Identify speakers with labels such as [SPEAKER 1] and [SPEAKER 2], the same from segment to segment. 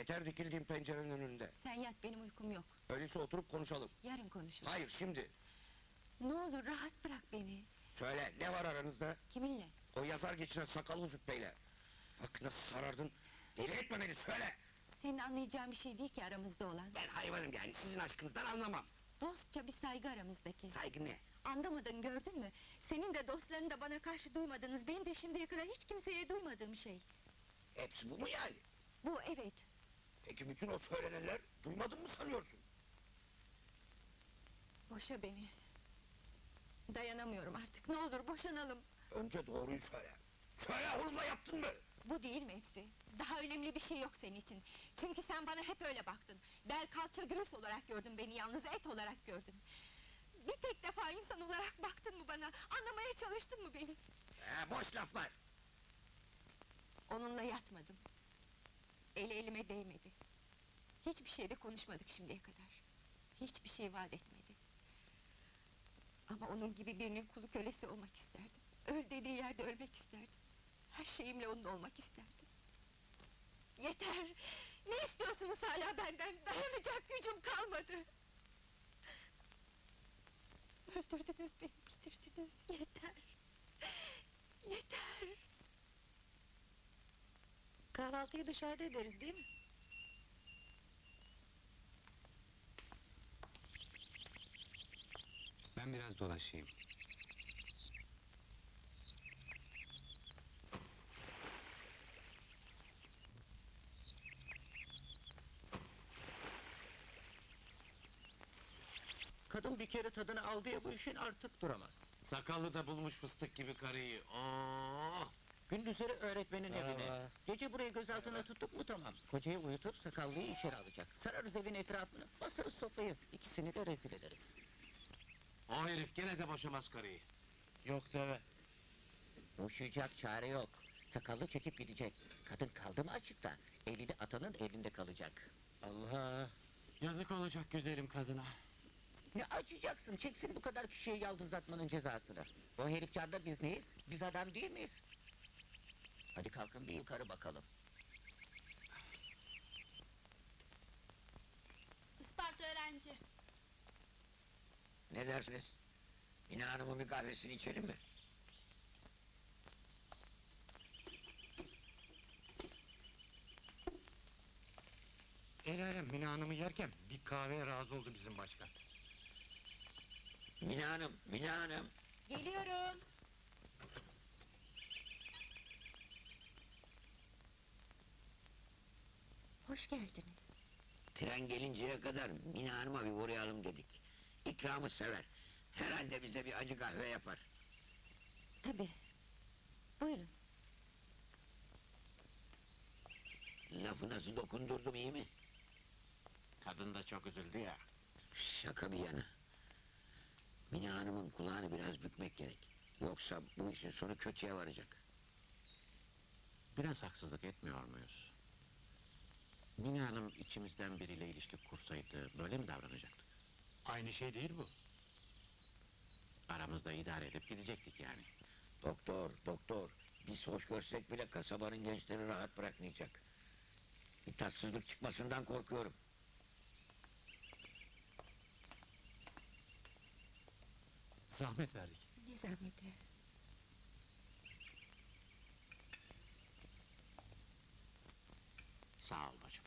[SPEAKER 1] Yeter dikildiğim pencerenin önünde.
[SPEAKER 2] Sen yat benim uykum yok.
[SPEAKER 1] Öyleyse oturup konuşalım.
[SPEAKER 2] Yarın konuşuruz.
[SPEAKER 1] Hayır şimdi.
[SPEAKER 2] Ne olur rahat bırak beni.
[SPEAKER 1] Söyle ne var aranızda?
[SPEAKER 2] Kiminle?
[SPEAKER 1] O yazar geçinen sakallı züppeyle. Bak nasıl sarardın. Deli etme beni söyle.
[SPEAKER 2] Senin anlayacağın bir şey değil ki aramızda olan.
[SPEAKER 1] Ben hayvanım yani sizin aşkınızdan anlamam.
[SPEAKER 2] Dostça bir saygı aramızdaki.
[SPEAKER 1] Saygı ne?
[SPEAKER 2] Anlamadın gördün mü? Senin de dostların da bana karşı duymadınız. Benim de şimdiye kadar hiç kimseye duymadığım şey.
[SPEAKER 1] Hepsi bu mu yani?
[SPEAKER 2] Bu evet.
[SPEAKER 1] Peki bütün o söylenenler duymadın mı sanıyorsun?
[SPEAKER 2] Boşa beni. Dayanamıyorum artık. Ne olur boşanalım.
[SPEAKER 1] Önce doğruyu söyle. Söyle onunla yattın mı?
[SPEAKER 2] Bu değil mi hepsi? Daha önemli bir şey yok senin için. Çünkü sen bana hep öyle baktın. Bel kalça göğüs olarak gördün beni, yalnız et olarak gördün. Bir tek defa insan olarak baktın mı bana? Anlamaya çalıştın mı beni?
[SPEAKER 1] He, boş laflar.
[SPEAKER 2] Onunla yatmadım. Eli elime değmedi. Hiçbir şeyde konuşmadık şimdiye kadar. Hiçbir şey vaat etmedi. Ama onun gibi birinin kulu kölesi olmak isterdim. Öl dediği yerde ölmek isterdim. Her şeyimle onun olmak isterdim. Yeter! Ne istiyorsunuz hala benden? Dayanacak gücüm kalmadı. Öldürdünüz beni, bitirdiniz. Yeter! Kahvaltıyı dışarıda ederiz değil mi?
[SPEAKER 3] Ben biraz dolaşayım.
[SPEAKER 4] Kadın bir kere tadını aldı ya bu işin artık duramaz.
[SPEAKER 5] Sakallı da bulmuş fıstık gibi karıyı. Oh!
[SPEAKER 4] Gündüzleri öğretmenin evine. Gece burayı gözaltına tuttuk mu tamam. Kocayı uyutup sakallıyı içeri alacak. Sararız evin etrafını, basarız sofayı. İkisini de rezil ederiz.
[SPEAKER 5] O herif gene de boşamaz karıyı.
[SPEAKER 6] Yok deve.
[SPEAKER 4] Boşayacak çare yok. Sakallı çekip gidecek. Kadın kaldı mı açıkta? Eli de atanın elinde kalacak.
[SPEAKER 6] Allah.
[SPEAKER 5] Yazık olacak güzelim kadına.
[SPEAKER 4] Ne açacaksın? Çeksin bu kadar kişiyi yaldızlatmanın cezasını. O herif çarda biz neyiz? Biz adam değil miyiz? Hadi kalkın bir yukarı bakalım.
[SPEAKER 7] Isparta öğrenci.
[SPEAKER 1] Ne dersiniz? Mine Hanım'ın bir kahvesini içelim mi?
[SPEAKER 6] El alem Mine Hanım'ı yerken bir kahveye razı oldu bizim başkan.
[SPEAKER 1] Mine Hanım, Mine Hanım.
[SPEAKER 2] Geliyorum. Hoş geldiniz.
[SPEAKER 1] Tren gelinceye kadar Mine Hanım'a bir uğrayalım dedik. İkramı sever. Herhalde bize bir acı kahve yapar.
[SPEAKER 2] Tabii. Buyurun.
[SPEAKER 1] Lafı nasıl dokundurdum iyi mi?
[SPEAKER 5] Kadın da çok üzüldü ya.
[SPEAKER 1] Şaka bir yana. Mine Hanım'ın kulağını biraz bükmek gerek. Yoksa bu işin sonu kötüye varacak.
[SPEAKER 5] Biraz haksızlık etmiyor muyuz? Mine Hanım içimizden biriyle ilişki kursaydı böyle mi davranacaktık?
[SPEAKER 6] Aynı şey değil bu.
[SPEAKER 5] Aramızda idare edip gidecektik yani.
[SPEAKER 1] Doktor, doktor. Biz hoş görsek bile kasabanın gençleri rahat bırakmayacak. Bir tatsızlık çıkmasından korkuyorum.
[SPEAKER 6] Zahmet verdik.
[SPEAKER 2] Ne zahmeti.
[SPEAKER 5] Sağ ol bacım.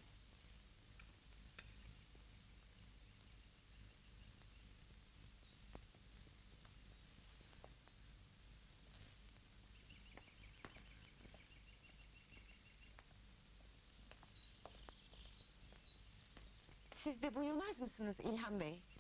[SPEAKER 2] Siz de buyurmaz mısınız İlhan Bey?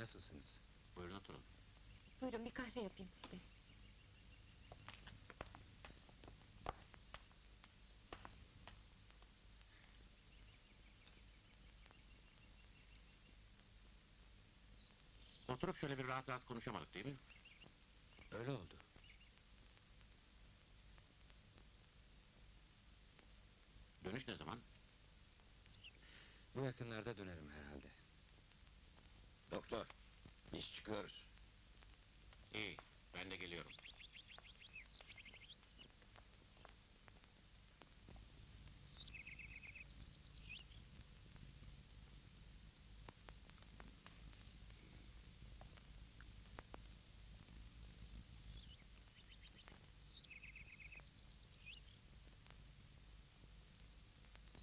[SPEAKER 3] Nasılsınız?
[SPEAKER 5] Buyurun oturun.
[SPEAKER 2] Buyurun bir kahve yapayım size.
[SPEAKER 5] Oturup şöyle bir rahat rahat konuşamadık değil mi?
[SPEAKER 3] Öyle oldu.
[SPEAKER 5] Dönüş ne zaman?
[SPEAKER 3] Bu yakınlarda dönerim herhalde.
[SPEAKER 1] Doktor, biz çıkıyoruz.
[SPEAKER 5] İyi, ben de geliyorum.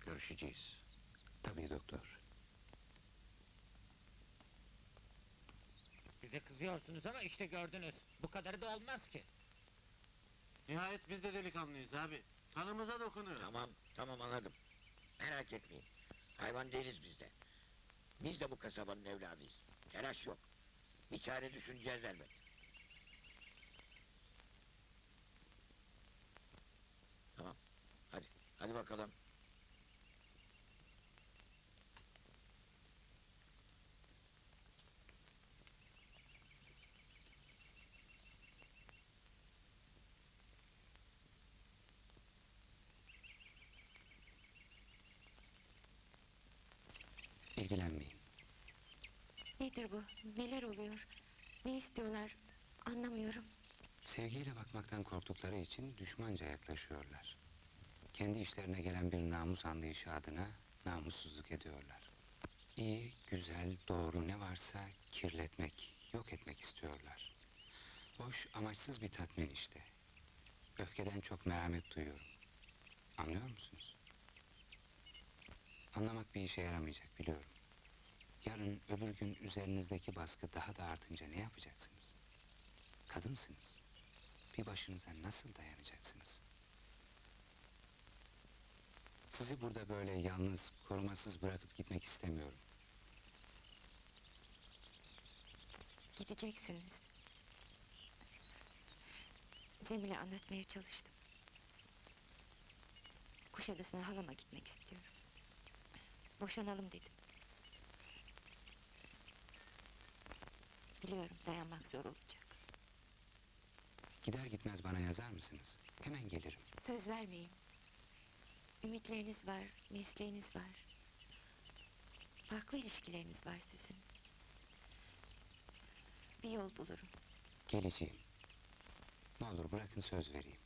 [SPEAKER 5] Görüşeceğiz.
[SPEAKER 3] Tabii doktor.
[SPEAKER 4] Bize kızıyorsunuz ama işte gördünüz. Bu kadarı da olmaz ki.
[SPEAKER 8] Nihayet biz de delikanlıyız abi. Kanımıza dokunuyor.
[SPEAKER 1] Tamam, tamam anladım. Merak etmeyin. Hayvan değiliz biz de. Biz de bu kasabanın evladıyız. Telaş yok. Bir çare düşüneceğiz elbet. Tamam. Hadi, hadi bakalım.
[SPEAKER 3] İlgilenmeyin.
[SPEAKER 2] Nedir bu? Neler oluyor? Ne istiyorlar? Anlamıyorum.
[SPEAKER 3] Sevgiyle bakmaktan korktukları için düşmanca yaklaşıyorlar. Kendi işlerine gelen bir namus anlayışı adına namussuzluk ediyorlar. İyi, güzel, doğru ne varsa kirletmek, yok etmek istiyorlar. Boş, amaçsız bir tatmin işte. Öfkeden çok merhamet duyuyorum. Anlıyor musunuz? Anlamak bir işe yaramayacak biliyorum. Yarın öbür gün üzerinizdeki baskı daha da artınca ne yapacaksınız? Kadınsınız. Bir başınıza nasıl dayanacaksınız? Sizi burada böyle yalnız, korumasız bırakıp gitmek istemiyorum.
[SPEAKER 2] Gideceksiniz. Cemil'e anlatmaya çalıştım. Kuşadası'na halama gitmek istiyorum. Boşanalım dedim. Biliyorum dayanmak zor olacak.
[SPEAKER 3] Gider gitmez bana yazar mısınız? Hemen gelirim.
[SPEAKER 2] Söz vermeyin. Ümitleriniz var, mesleğiniz var. Farklı ilişkileriniz var sizin. Bir yol bulurum.
[SPEAKER 3] Geleceğim. Ne olur bırakın söz vereyim.